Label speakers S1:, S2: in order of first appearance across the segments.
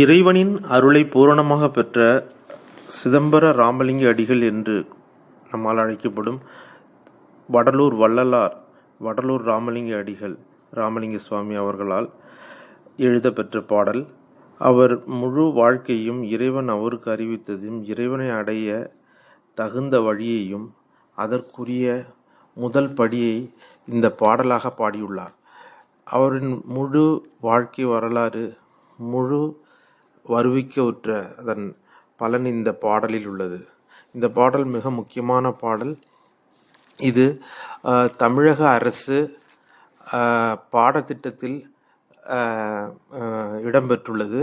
S1: இறைவனின் அருளை பூரணமாக பெற்ற சிதம்பர ராமலிங்க அடிகள் என்று நம்மால் அழைக்கப்படும் வடலூர் வள்ளலார் வடலூர் ராமலிங்க அடிகள் ராமலிங்க சுவாமி அவர்களால் எழுதப்பெற்ற பாடல். அவர் முழு வாழ்க்கையும் இறைவன் அவருக்கு அறிவித்ததையும் இறைவனை அடைய தகுந்த வழியையும் அதற்குரிய முதல் படியை இந்த பாடலாக பாடியுள்ளார். அவரின் முழு வாழ்க்கை வரலாறு முழு வருவிக்க உற்ற அதன் பலன் இந்த பாடலில் உள்ளது. இந்த பாடல் மிக முக்கியமான பாடல். இது தமிழக அரசு பாடத்திட்டத்தில் இடம்பெற்றுள்ளது.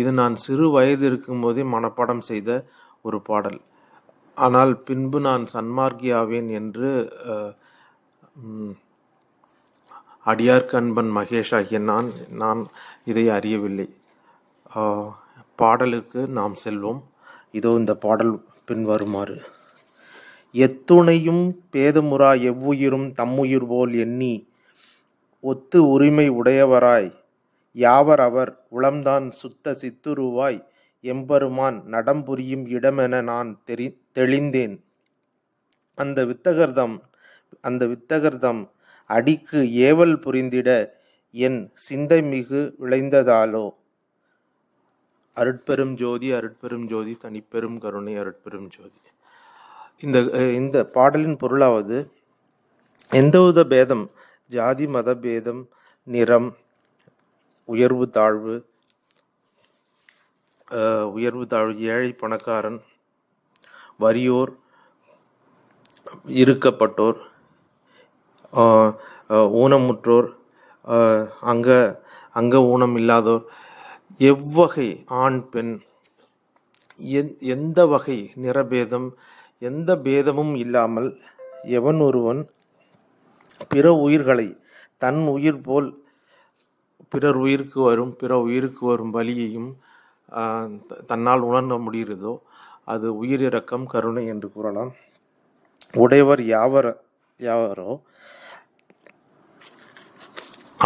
S1: இது நான் சிறு வயது இருக்கும்போதே மனப்பாடம் செய்த ஒரு பாடல். ஆனால் பின்பு நான் சன்மார்க்கியாவேன் என்று அடியார்கண்பன் மகேஷ் ஆகிய நான் நான் இதை அறியவில்லை. பாடலுக்கு நாம் செல்வோம். இதோ இந்த பாடல் பின்வருமாறு எத்துணையும் பேதமுறா எவ்வுயிரும் தம்முயிர் போல் எண்ணி ஒத்து உரிமை உடையவராய் யாவர் அவர் உளம்தான் சுத்த சித்துருவாய் எம்பெருமான் நடம்புரியும் இடமென நான் தெரி தெளிந்தேன். அந்த வித்தகர்தம் அந்த வித்தகர்தம் அடிக்கு ஏவல் புரிந்திட என் சிந்தை மிகு விளைந்ததாலோ அருட்பெரும் ஜோதி அருட்பெரும் ஜோதி தனிப்பெரும் கருணை அருட்பெரும் ஜோதி. இந்த இந்த பாடலின் பொருளாவது எந்தவித பேதம் ஜாதி மத பேதம் நிறம் உயர்வு தாழ்வு உயர்வு தாழ்வு ஏழை பணக்காரன் வறியோர் இருக்கப்பட்டோர் ஆஹ் ஊனமுற்றோர் அங்க அங்க ஊனம் இல்லாதோர் எவ்வகை ஆண் பெண்? எந் எந்த வகை நிறபேதம்? எந்த பேதமும் இல்லாமல் எவன் ஒருவன் பிற உயிர்களை தன் உயிர் போல் பிறர் உயிருக்கு வரும் பிற உயிருக்கு வரும் வலியையும் தன்னால் உணர முடிகிறதோ அது உயிரிறக்கம் கருணை என்று கூறலாம். உடையவர் யாவர யாவரோ?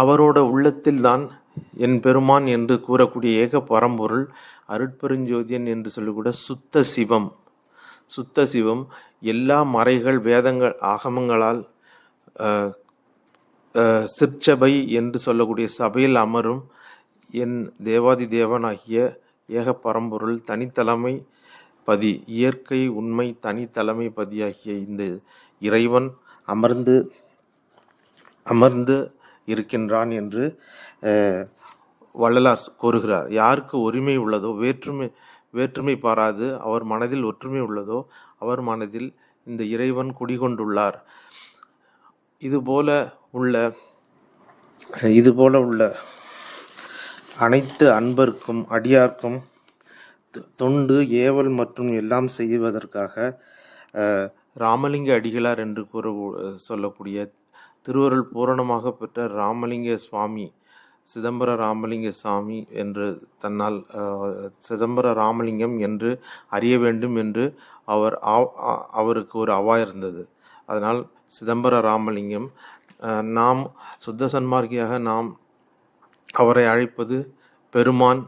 S1: அவரோட உள்ளத்தில்தான் என் பெருமான் என்று கூறக்கூடிய ஏக பரம்பொருள் அருட்பெருஞ்சோதியன் என்று சொல்லக்கூட சுத்த சிவம். சுத்த சிவம் எல்லா மறைகள் வேதங்கள் ஆகமங்களால் சிற்சபை என்று சொல்லக்கூடிய சபையில் அமரும் என் தேவாதி தேவனாகிய ஏக பரம்பொருள் தனித்தலைமை பதி இயற்கை உண்மை தனித்தலைமை பதியாகிய இந்த இறைவன் அமர்ந்து அமர்ந்து இருக்கின்றான் என்று வள்ளலார் கூறுகிறார். யாருக்கு உரிமை உள்ளதோ வேற்றுமை வேற்றுமை பாராது அவர் மனதில் ஒற்றுமை உள்ளதோ அவர் மனதில் இந்த இறைவன் குடிகொண்டுள்ளார். இதுபோல உள்ள இதுபோல உள்ள அனைத்து அன்பர்க்கும் அடியார்க்கும் தொ- தொண்டு ஏவல் மற்றும் எல்லாம் செய்வதற்காக ராமலிங்க அடிகளார் என்று கூற சொல்லக்கூடிய திருவருள் பூரணமாக பெற்ற ராமலிங்க சுவாமி சிதம்பர ராமலிங்க சாமி என்று தன்னால் சிதம்பர ராமலிங்கம் என்று அறிய வேண்டும் என்று அவர் ஆ- அவருக்கு ஒரு அவா இருந்தது. அதனால் சிதம்பர ராமலிங்கம் நாம் சுத்த சன்மார்க்கியாக நாம் அவரை அழைப்பது பெருமான்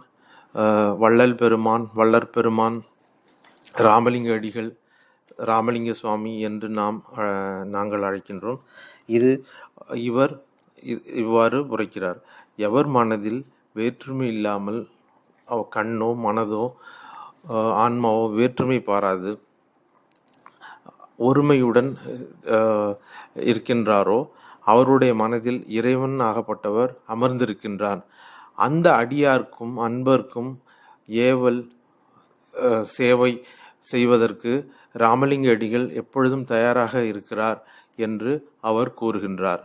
S1: வள்ளல் பெருமான் வள்ளற் பெருமான் ராமலிங்க அடிகள் ராமலிங்க சுவாமி என்று நாம் அஹ், நாங்கள் அழைக்கின்றோம். இது இவர் இவ்வாறு உரைக்கிறார். எவர் மனதில் வேற்றுமை இல்லாமல் கண்ணோ மனதோ ஆன்மாவோ வேற்றுமை பாராது ஒருமையுடன் இருக்கின்றாரோ அவருடைய மனதில் இறைவன் ஆகப்பட்டவர் அமர்ந்திருக்கின்றார். அந்த அடியார்க்கும் அன்பர்க்கும் ஏவல் அஹ், சேவை செய்வதற்கு ராமலிங்க அடிகள் எப்பொழுதும் தயாராக இருக்கிறார் என்று அவர் கூறுகின்றார்.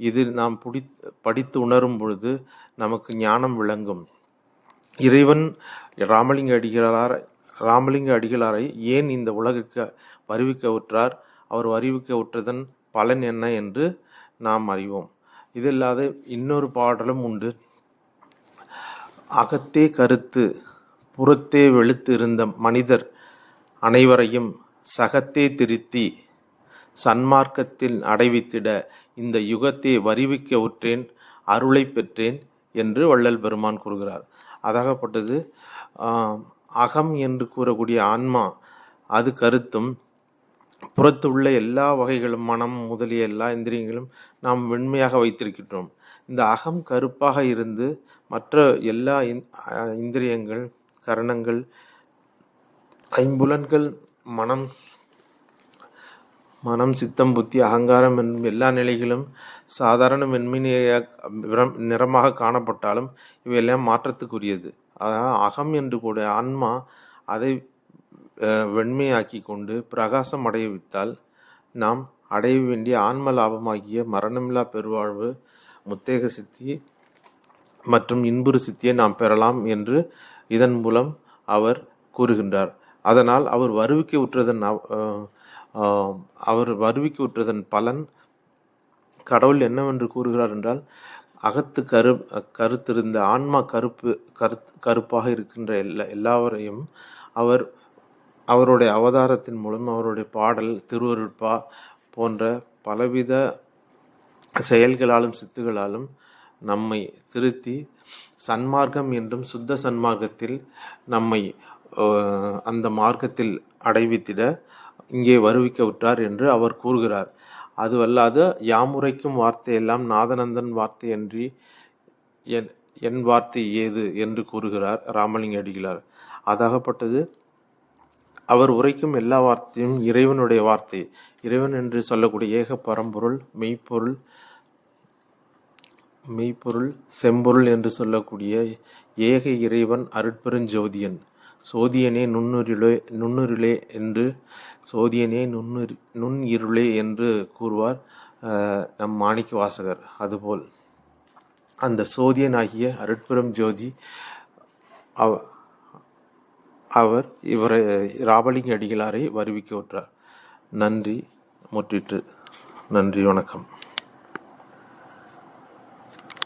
S1: இது நாம் புடி படித்து உணரும் பொழுது நமக்கு ஞானம் விளங்கும். இறைவன் ராமலிங்க அடிகளார் ராமலிங்க அடிகளாரை ஏன் இந்த உலகுக்கு வருவிக்க உற்றார் அவர் வருவிக்க உற்றதன் பலன் என்ன என்று நாம் அறிவோம். இது இல்லாத இன்னொரு பாடலும் உண்டு. அகத்தே கருத்து புறத்தே வெளுத்து இருந்த மனிதர் அனைவரையும் சகத்தே திருத்தி சன்மார்க்கத்தில் அடைவித்திட இந்த யுகத்தை வருவிக்க உற்றேன் அருளை பெற்றேன் என்று வள்ளல் பெருமான் கூறுகிறார். அதாகப்பட்டது அகம் என்று கூறக்கூடிய ஆன்மா அது கருத்தும் புறத்து உள்ள எல்லா வகைகளும் மனம் முதலிய எல்லா இந்திரியங்களும் நாம் வெண்மையாக வைத்திருக்கின்றோம். இந்த அகம் கருப்பாக இருந்து மற்ற எல்லா இந்- இந்திரியங்கள் கரணங்கள் ஐம்புலன்கள் மனம் மனம் சித்தம் புத்தி அகங்காரம் என்னும் எல்லா நிலைகளும் சாதாரண வெண்மைய நிறமாக காணப்பட்டாலும் இவையெல்லாம் மாற்றத்துக்குரியது. அதாவது அகம் என்று கூட ஆன்மா அதை வெண்மையாக்கி கொண்டு பிரகாசம் அடைய வைத்தால் நாம் அடைய வேண்டிய ஆன்ம லாபமாகிய மரணமில்லா பெருவாழ்வு முத்தேக சித்தி மற்றும் இன்புறு சித்தியை நாம் பெறலாம் என்று இதன் மூலம் அவர் கூறுகின்றார். அதனால் அவர் வருவிக்க உற்றதன் அவ- அவர் வருவிக்க உற்றதன் பலன் கடவுள் என்னவென்று கூறுகிறார் என்றால் அகத்து கரு கருத்திருந்த ஆன்மா கருப்பு கருத் கருப்பாக இருக்கின்ற எல்லா எல்லாவரையும் அவர் அவருடைய அவதாரத்தின் மூலம் அவருடைய பாடல் திருவருட்பா போன்ற பலவித செயல்களாலும் சித்துகளாலும் நம்மை திருத்தி சன்மார்க்கம் என்றும் சுத்த சன்மார்க்கத்தில் நம்மை அந்த மார்க்கத்தில் அடைவித்திட இங்கே வருவிக்க விட்டார் என்று அவர் கூறுகிறார். அதுவல்லாது யாமுரைக்கும் வார்த்தையெல்லாம் நாதநந்தன் வார்த்தையன்றி என் என் வார்த்தை ஏது என்று கூறுகிறார் ராமலிங்க அடிகளார். அதாகப்பட்டது அவர் உரைக்கும் எல்லா வார்த்தையும் இறைவனுடைய வார்த்தை. இறைவன் என்று சொல்லக்கூடிய ஏக பரம்பொருள் மெய்ப்பொருள் மெய்ப்பொருள் செம்பொருள் என்று சொல்லக்கூடிய ஏக இறைவன் அருட்பெருஞ்சோதியன். சோதியனே நுண்ணுருளே நுண்ணுருளே என்று சோதியனே நுண்ணுரு நுண் இருளே என்று கூறுவார் நம் மாணிக்க வாசகர் அதுபோல். அந்த சோதியனாகிய அருட்புறம் ஜோதி அவ அவர் இவரை ராபலிங்க அடிகளாரை வருவிக்க விட்டார் நன்றி முற்றிற்று. நன்றி வணக்கம்.